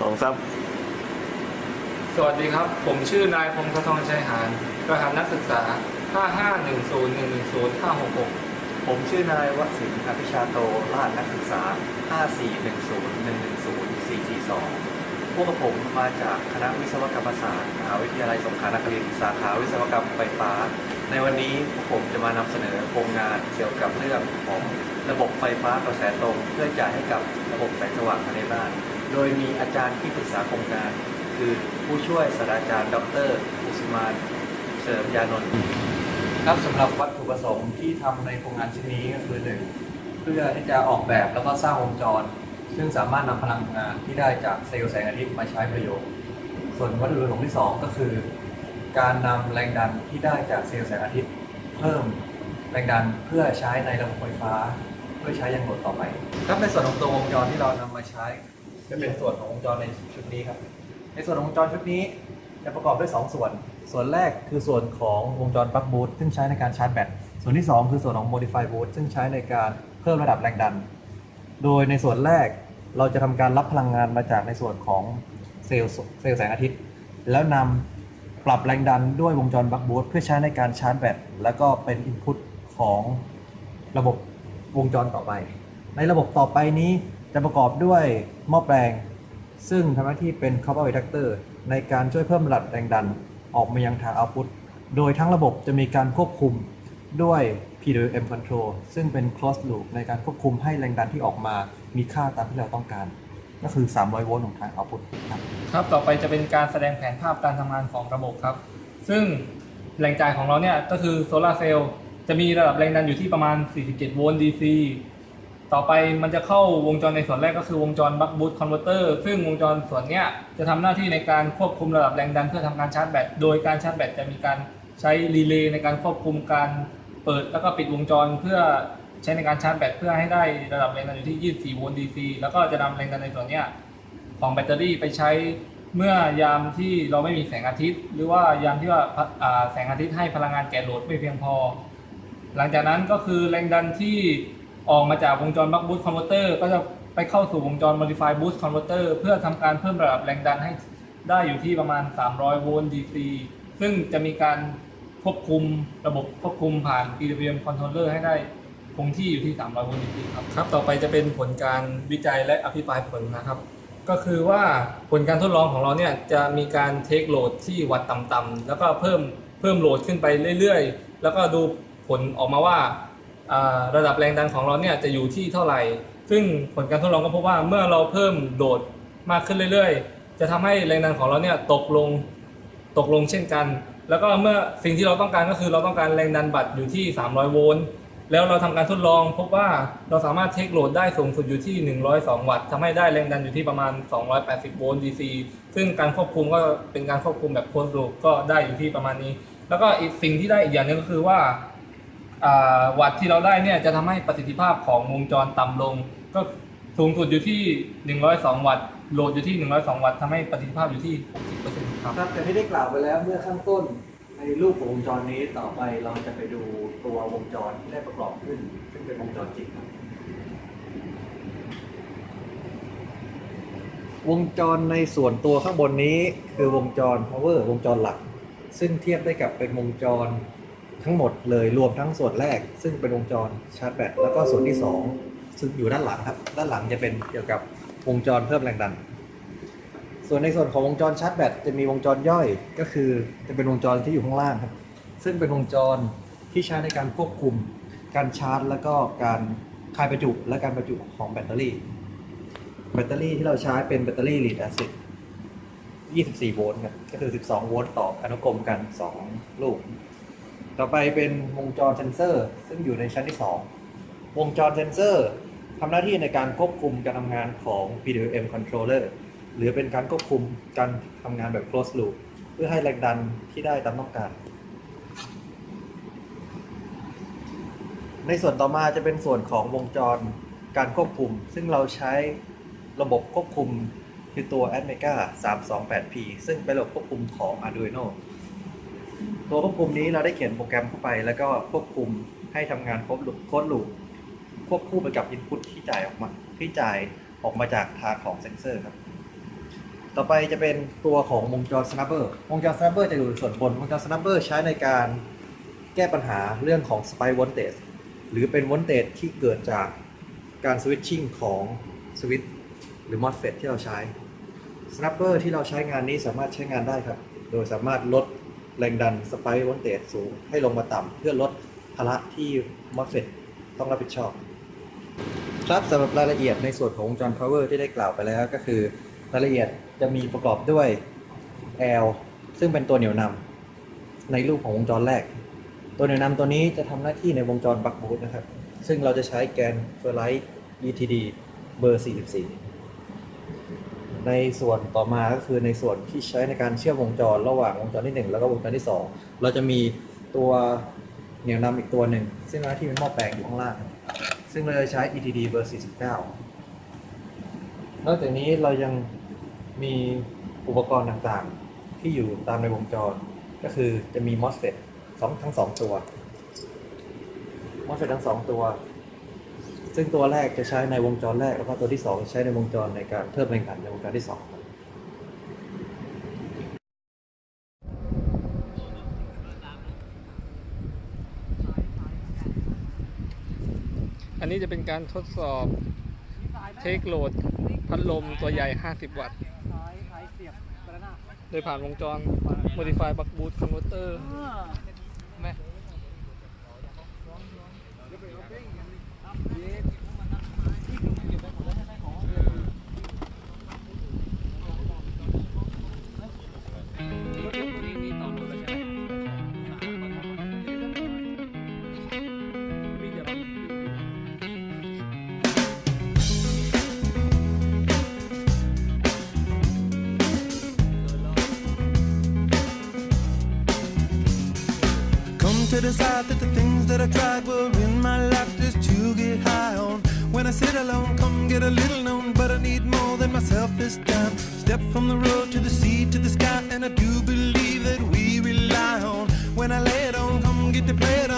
สองซับสวัสดีครับ ผมชื่อนายพงศธรชัยหานรหัสนักศึกษา 551010566ผมชื่อนายวสินทร์อภิชาโตรหัสนักศึกษา 541011442 พวกกับผมมาจากคณะวิศวกรรมศาสตร์มหาวิทยาลัยสงขลานครินทร์สาขาวิศวกรรมไฟฟ้า ในวันนี้พวกผมจะมานำเสนอโครงงานเกี่ยวกับเรื่องของระบบไฟฟ้ากระแสตรง เพื่อจ่ายให้กับระบบแสงสว่างภายในบ้าน โดยมีอาจารย์ที่ปรึกษาโครงงานคือผู้ช่วยศาสตราจารย์ ดรอุสมานเสริมยานนท์ครับสำหรับวัตถุประสงค์ที่ทำในโครงงานชิ้นนี้ก็คือหนึ่งเพื่อที่จะออกแบบแล้วก็สร้างวงจร ซึ่งสามารถนำพลังงานที่ได้จากเซลล์แสงอาทิตย์มาใช้ประโยชน์ ส่วนวัตถุประสงค์ที่สองก็คือ การนำแรงดันที่ได้จากเซลล์แสงอาทิตย์ เพิ่มแรงดันเพื่อใช้ในระบบไฟฟ้า เพื่อใช้ยังหลดต่อไปครับในส่วนของตัววงจรที่เรานำมาใช้ จะเป็นส่วนของวงจรในชุดนี้ครับ ในส่วนของวงจรชุดนี้จะประกอบด้วย 2 ส่วน ส่วนแรกคือส่วนของวงจรปลั๊กบูทซึ่งใช้ในการชาร์จแบต ส่วนที่ 2 คือส่วนของ modify boot ซึ่งใช้ในการเพิ่มระดับแรงดัน โดยในส่วนแรกเราจะทำการรับพลังงานมาจากในส่วนของเซลล์เซลล์แสงอาทิตย์ แล้วนำปรับแรงดันด้วยวงจรบัคบูทเพื่อใช้ในการชาร์จแบตแล้วก็เป็นอินพุตของระบบวงจรต่อไป ในระบบต่อไปนี้ จะประกอบด้วยหม้อแปลง ซึ่งทำหน้าที่เป็น copper inductor ในการช่วยเพิ่มระดับแรงดันออกมายังทาง output โดยทั้งระบบจะมีการควบคุมด้วย PWM control ซึ่งเป็น closed loop ในการควบคุมให้แรงดันที่ออกมามีค่าตามที่เราต้องการ ก็คือ 300 โวลต์ของทาง output ครับ ครับ ต่อไปจะเป็นการแสดงแผนภาพการทำงานของระบบครับ ซึ่งแหล่งจ่ายของเราเนี่ยก็คือโซลาร์เซลล์จะมีระดับแรงดันอยู่ที่ประมาณ 47 โวลต์ DC ต่อไปมันจะเข้าวงจรในส่วนแรกก็คือวงจรบัคบูทคอนเวอร์เตอร์ซึ่งวงจรส่วนนี้จะทำหน้าที่ในการควบคุมระดับแรงดันเพื่อทำการชาร์จแบต โดยการชาร์จแบตจะมีการใช้รีเลย์ในการควบคุมการเปิดแล้วก็ปิดวงจรเพื่อใช้ในการชาร์จแบตเพื่อให้ได้ระดับแรงดันอยู่ที่ 24 โวลต์ DC แล้วก็จะนำแรงดันในส่วนนี้ของแบตเตอรี่ไปใช้เมื่อยามที่เราไม่มีแสงอาทิตย์ หรือว่ายามที่ว่าแสงอาทิตย์ให้พลังงานแก่โหลดไม่เพียงพอ หลังจากนั้นก็คือแรงดันที่ ออกมาจากวงจรบัคบูทคอนเวอร์เตอร์ก็จะไปเข้าสู่วงจร modify boost converter เพื่อทำการเพิ่มระดับแรงดันให้ได้อยู่ที่ประมาณ 300 โวลต์ DC ซึ่งจะมีการควบคุมระบบควบคุมผ่าน PWM controller ให้ได้คงที่อยู่ที่ 300 โวลต์ DC ครับ ครับ ต่อไปจะเป็นผลการวิจัยและอภิปรายผลนะครับ ก็คือว่าผลการทดลองของเราเนี่ยจะมีการเทคโหลดที่วัดต่ำๆแล้วก็เพิ่มเพิ่มโหลดขึ้นไปเรื่อยๆ แล้วก็ดูผลออกมาว่า ระดับแรงดันของเราเนี่ยจะอยู่ที่เท่าไหร่ ซึ่งผลการทดลองก็พบว่าเมื่อเราเพิ่มโหลดมากขึ้นเรื่อยๆ จะทำให้แรงดันของเราเนี่ยตกลงตกลงเช่นกัน แล้วก็เมื่อสิ่งที่เราต้องการก็คือเราต้องการแรงดันบัตรอยู่ที่ 300 โวลต์ แล้วเราทำการทดลองพบว่าเราสามารถเทคโหลดได้สูงสุดอยู่ที่ 102 วัตต์ทำให้ได้แรงดันอยู่ที่ประมาณ 280 โวลต์ DC ซึ่งการควบคุมก็เป็นการควบคุมแบบโคลด์ลูปก็ได้อยู่ที่ประมาณนี้ แล้วก็อีกสิ่งที่ได้อีกอย่างหนึงก็คือว่า วัตที่เราได้เนี่ยจะทำให้ประสิทธิภาพของวงจรต่ำลง ก็สูงสุดอยู่ที่ 102 วัตต์โหลดอยู่ที่ 102 วัตต์ทำให้ประสิทธิภาพอยู่ที่ 60%ครับครับอย่ที่ได้กล่าวไปแล้วเมื่อข้างต้นในรูปของวงจรนี้ต่อไปเราจะไปดูตัววงจรที่ได้ประกอบขึ้น ซึ่งเป็นวงจรจริงครับวงจรในส่วนตัวข้างบนนี้คือวงจร power วงจรหลัก ซึ่งเทียบได้กับเป็นวงจร ทั้งหมดเลยรวมทั้งส่วนแรก ซึ่งเป็นวงจรชาร์จแบตแล้วก็ส่วนที่สองซึ่งอยู่ด้านหลังครับ ด้านหลังจะเป็นเกี่ยวกับวงจรเพิ่มแรงดัน ส่วนในส่วนของวงจรชาร์จแบตจะมีวงจรย่อยก็คือจะเป็นวงจรที่อยู่ข้างล่างครับ ซึ่งเป็นวงจรที่ใช้ในการควบคุม การชาร์จ แล้วก็การคายประจุและการประจุของแบตเตอรี่ แบตเตอรี่ที่เราใช้เป็นแบตเตอรี่ลีดแอซิด24 โวลต์ครับก็คือ 12 โวลต์ต่ออนุกรมกัน 2 ลูก ต่อไปเป็นวงจรเซนเซอร์ ซึ่งอยู่ในชั้นที่ 2 วงจรเซนเซอร์ทำหน้าที่ในการควบคุมการทำงานของ PWM controller หรือเป็นการควบคุมการทำงานแบบ closed loop เพื่อให้แรงดันที่ได้ตามต้องการ ในส่วนต่อมาจะเป็นส่วนของวงจรการควบคุม ซึ่งเราใช้ระบบควบคุมคือตัว Atmega 328P ซึ่งเป็นระบบควบคุมของ Arduino ตัวควบคุมนี้เราได้เขียนโปรแกรมเข้าไป แล้วก็ควบคุมให้ทำงานครบโค้ดลูปควบคู่ไปกับ input ที่จ่ายออกมาที่จ่ายออกมาจากทางของเซนเซอร์ครับต่อไปจะเป็นตัวของวงจร snapper วงจร snapper จะอยู่ส่วนบนวงจร snapper ใช้ในการแก้ปัญหาเรื่องของ spike voltage หรือเป็น voltage ที่เกิดจากการ switching ของสวิตหรือ MOSFET ที่เราใช้ snapper ที่เราใช้งานนี้สามารถใช้งานได้ครับ โดยสามารถลด แรงดัน spike voltage สูงให้ลงมาต่ำเพื่อลดภาระที่ MOSFET ต้องรับผิดชอบ ครับสำหรับรายละเอียดในส่วนของวงจร power ที่ได้กล่าวไปแล้วก็คือ รายละเอียดจะมีประกอบด้วย L ซึ่งเป็นตัวเหนี่ยวนำในรูปของวงจรแรก ตัวเหนี่ยวนำตัวนี้จะทำหน้าที่ในวงจรบัคบูทนะครับ ซึ่งเราจะใช้แกนเฟอร์ไลท์ ETD เบอร์ 44 ในส่วนต่อมาก็คือในส่วนที่ใช้ในการเชื่อมวงจรระหว่างวงจรที่ 1 แล้วก็วงจรที่ 2 เราจะมีตัวเหนี่ยวนำอีกตัวหนึ่งซึ่งหน้าที่เป็นหม้อแปลงอยู่ข้างล่าง ซึ่งเราจะใช้ ETD เบอร์ 49 นอกจากนี้เรายังมีอุปกรณ์ต่างๆ ที่อยู่ตามในวงจร ก็คือจะมี MOSFET สองทั้งสองตัว MOSFET ทั้งสองตัว ซึ่งตัวแรกจะใช้ในวงจรแรก แล้วก็ตัวที่สองจะใช้ในวงจรในการเพิ่มแรงดันในวงจรที่สองครับอันนี้จะเป็นการทดสอบเทคโหลดพัดลมตัวใหญ่ 50 วัตต์ โดยผ่านวงจร Modify Buck Boost Converter แม่ decide that the things that I tried were in my life just to get high on. When I sit alone, come get a little known, but I need more than myself this time. Step from the road to the sea to the sky, and I do believe that we rely on. When I lay it on, come get to play it on,